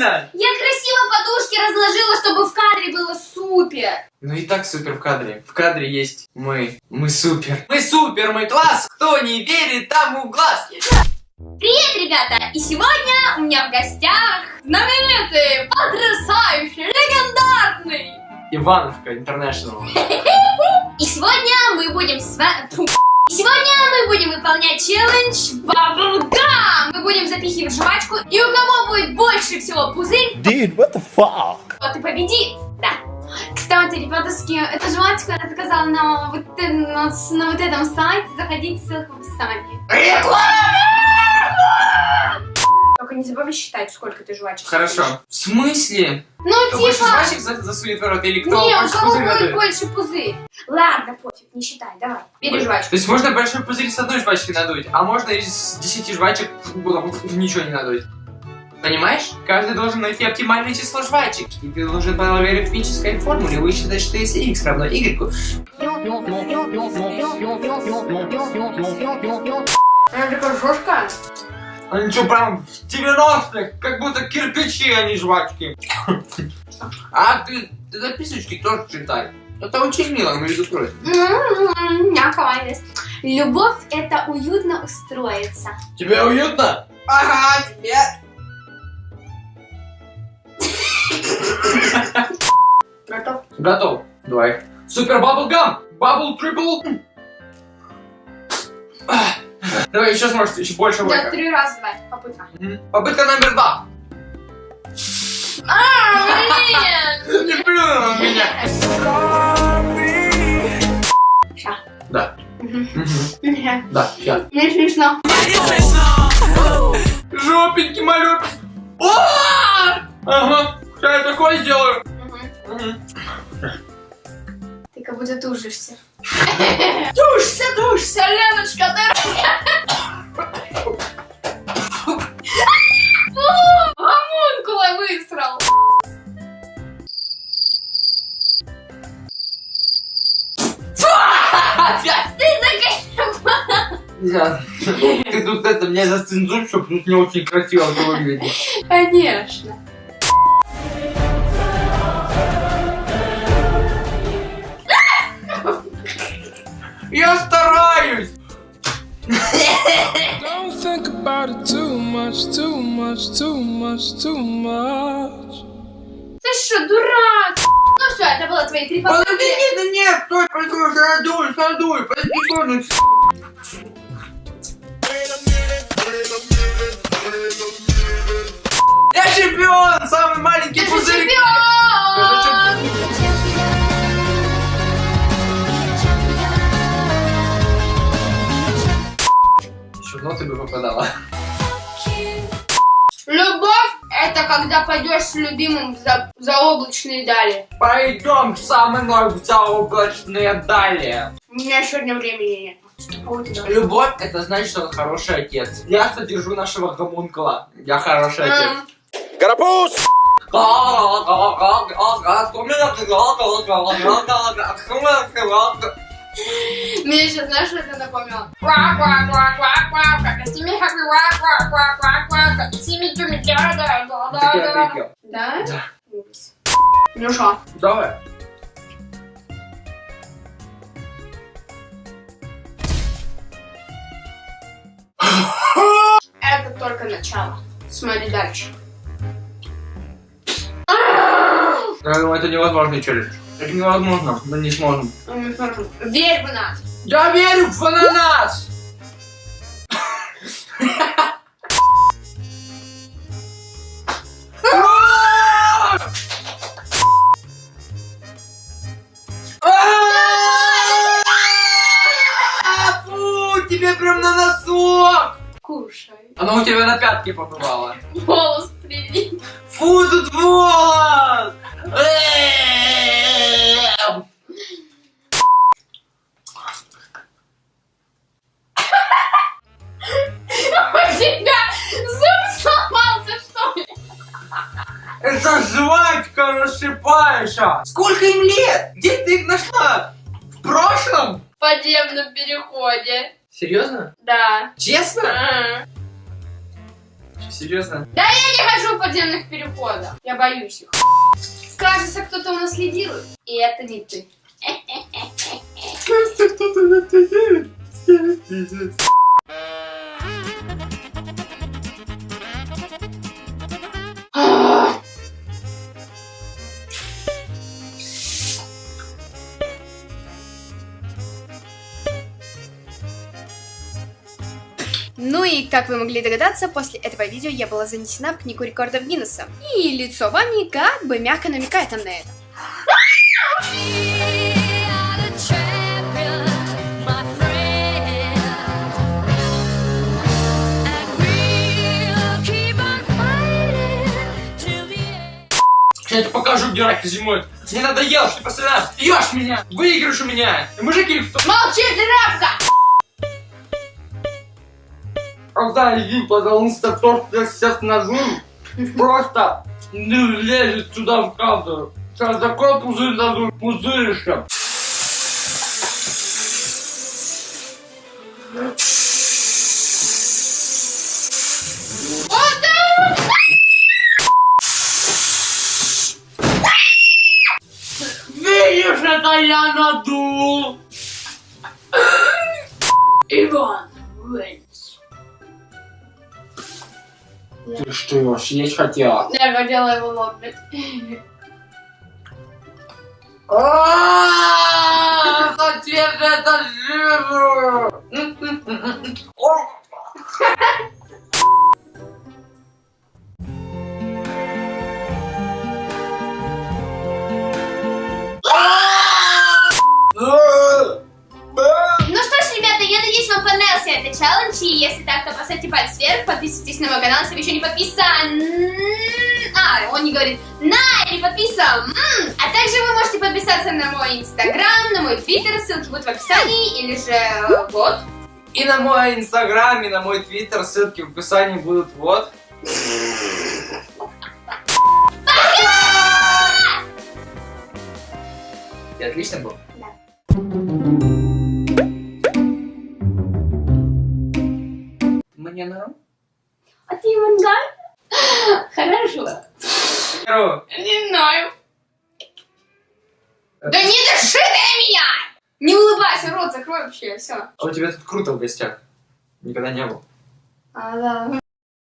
Нормально! Я красиво подушки разложила, чтобы в кадре было супер. Ну и так супер в кадре. В кадре есть мы. Мы супер. Мы супер, мы класс. Кто не верит, тому глаз. Привет, ребята! И сегодня у меня в гостях знаменитый, потрясающий, легендарный. Ивановка Интернешнл. И сегодня мы будем с вами... И сегодня мы будем выполнять челлендж Bubblegum! Мы будем запихивать жвачку, и у кого больше всего пузырь, Dude, what the fuck? тот и победит. Да. Кстати, ребятушки, эту жвачку я заказала на вот, э- на, с- на вот этом сайте. Заходите, ссылка в описании. Только не забывай считать, сколько ты жвачек. Хорошо. В смысле? Ну, Кто больше типа... жвачек за- засунет в рот или кто Не, у больше кого пузырь будет надует? больше пузырь. Ладно, пофиг, не считай, давай. Бери Ой, жвачку. То есть можно большой пузырь с одной жвачки надуть, а можно из 10 жвачек ничего не надуть. Понимаешь? Каждый должен найти оптимальное число жвачек. И ты должен по логарифмической формуле высчитать, что если x равно y, Она такая они что, прям в 90-х, как будто кирпичи, а не жвачки. А ты, ты записочки тоже читай. Это очень мило, между прочим. М-м-м, Мягкая есть. Любовь — это уютно устроиться. Тебе уютно? Ага, тебе. Готов? Готов. Давай. Супер баблгам! Бабл трипл! Давай еще сможешь, еще больше Да, войка. три раза давай, попытка. Попытка номер два. А, блин! Не плюнь на меня. Ща. Да. Да, сейчас. Мне смешно. Жопенький малек. Ага. Сейчас я такое сделаю. Мгм. Мгм. Ты как будто тужишься. Тушься, тушься, Леночка, ты... Гомункула высрал. Ты. Я- Ты тут это мне зацензурь, чтобы тут не очень красиво это выглядит. Конечно. Я стараюсь. Don't think about it too much, too much, too much, too much. Ты что, дурак? Ну все, это было твои три Подожди, попытки. нет, нет, нет, стой, подожди, надуй, надуй, подожди, ну, Я чемпион, самый маленький Ты пузырь. чемпион! Бы попадала. Любовь — это когда пойдешь с любимым в за- заоблачные дали. Пойдем со мной в заоблачные дали. У меня сегодня времени нет. А у тебя? Любовь, это значит, что он хороший отец. Я содержу нашего гомункула. Я хороший отец. Эм, Карапуз! Мне сейчас, знаешь, что это напомнило? Да да. Ужас. Ну что? Давай. Это только начало. Смотри дальше. Думаю, это невозможный челлендж. Это невозможно, мы не сможем. Мы сможем. Верь в нас. Я верю в ананас! Фу, тебе прям на носок! Кушай. Оно у тебя на пятки побывало. Волос привет. Фу, тут волос! Эм. Рассыпающая! Сколько им лет? Где ты их нашла? В прошлом? В подземном переходе. Серьезно? Да. Честно? А. Серьезно? Я не хожу в подземных переходах. Я боюсь их. Кажется, кто-то у нас лидирует. И это не ты. Ну и, как вы могли догадаться, после этого видео я была занесена в книгу рекордов Гиннесса. И лицо Вани как бы мягко намекает нам на это. Я тебе покажу, где раки зимуют. Мне надоело, что ты постоянно ешь меня, выигрыш у меня. Ты мужик или кто? Молчи, тряпка! Отдай, пожалуйста, то, что я сейчас нажму, просто не влезет сюда в кадр. Сейчас такой пузырь дадут, пузыришься. Видишь, это я надул! Ты что, есть хотела? Я хотела его лопнуть. Зачем же это живо? Подписывайтесь на мой канал, если вы еще не подписан. А, он не говорит на или подписан. А также вы можете подписаться на мой инстаграм, на мой твиттер, ссылки будут в описании, или же э, вот. И на мой инстаграм, и на мой твиттер, ссылки в описании будут вот. И отлично был? Мне Хорошо. Здорово. Не знаю. Да не дыши ты на меня! Не улыбайся, рот закрой вообще, все. А у тебя тут круто в гостях. Никогда не был. А, да.